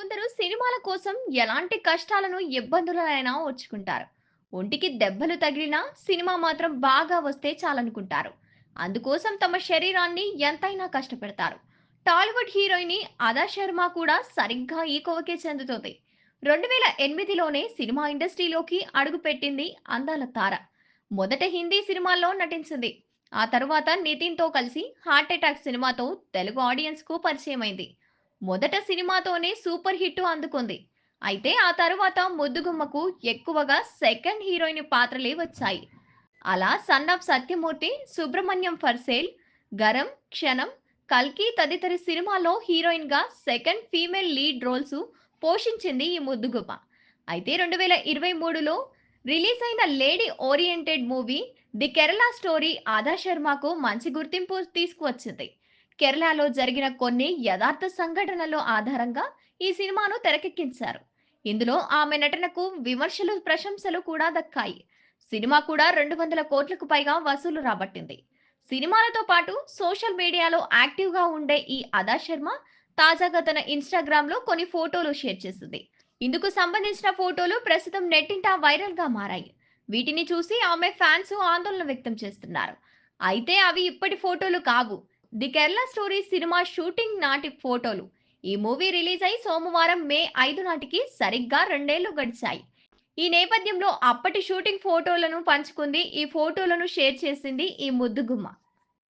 కొందరు సినిమాల కోసం ఎలాంటి కష్టాలను ఇబ్బందులనైనా ఓర్చుకుంటారు. ఒంటికి దెబ్బలు తగిలినా సినిమా మాత్రం బాగా వస్తే చాలనుకుంటారు. అందుకోసం తమ శరీరాన్ని ఎంతైనా కష్టపెడతారు. టాలీవుడ్ హీరోయిన్ అదా శర్మ కూడా సరిగ్గా ఈ కోవకే చెందుతుంది. రెండు వేల ఎనిమిదిలోనే సినిమా ఇండస్ట్రీలోకి అడుగుపెట్టింది అందాల తార. మొదట హిందీ సినిమాల్లో నటించింది. ఆ తరువాత నితిన్తో కలిసి హార్ట్ అటాక్ సినిమాతో తెలుగు ఆడియన్స్కు పరిచయమైంది. మొదట సినిమాతోనే సూపర్ హిట్ అందుకుంది. అయితే ఆ తరువాత ముద్దుగుమ్మకు ఎక్కువగా సెకండ్ హీరోయిన్ పాత్రలే వచ్చాయి. అలా son of Satyamurthy Subrahmanyam for sale Garam Kshanam కల్కి తదితర సినిమాలో హీరోయిన్గా సెకండ్ ఫీమేల్ లీడ్ రోల్స్ పోషించింది ఈ ముద్దుగుమ్మ. అయితే రెండు వేల ఇరవై మూడులో రిలీజ్ అయిన lady oriented movie the Kerala story Adah శర్మకు మంచి గుర్తింపు తీసుకువచ్చింది. కేరళలో జరిగిన కొన్ని యథార్థ సంఘటనల ఆధారంగా ఈ సినిమాను తెరకెక్కించారు. ఇందులో ఆమె నటనకు విమర్శలు ప్రశంసలు కూడా దక్కాయి. సినిమా కూడా రెండు వందల కోట్లకు పైగా వసూలు రాబట్టింది. సినిమాలతో పాటు సోషల్ మీడియాలో యాక్టివ్గా ఉండే ఈ అదా శర్మ తాజాగా తన ఇన్స్టాగ్రామ్లో కొన్ని ఫోటోలు షేర్ చేసింది. ఇందుకు సంబంధించిన ఫోటోలు ప్రస్తుతం నెట్టింట వైరల్గా మారాయి. వీటిని చూసి ఆమె ఫ్యాన్స్ ఆందోళన వ్యక్తం చేస్తున్నారు. అయితే అవి ఇప్పటి ఫోటోలు కావు. The Kerala story cinema shooting నాటి ఫోటోలు. ఈ మూవీ రిలీజ్ అయి సోమవారం మే ఐదు నాటికి సరిగ్గా రెండేళ్ళు గడిచాయి. ఈ నేపథ్యంలో అప్పటి షూటింగ్ ఫోటోలను పంచుకుంది ఈ ఫోటోలను షేర్ చేసింది ఈ ముద్దుగుమ్మ.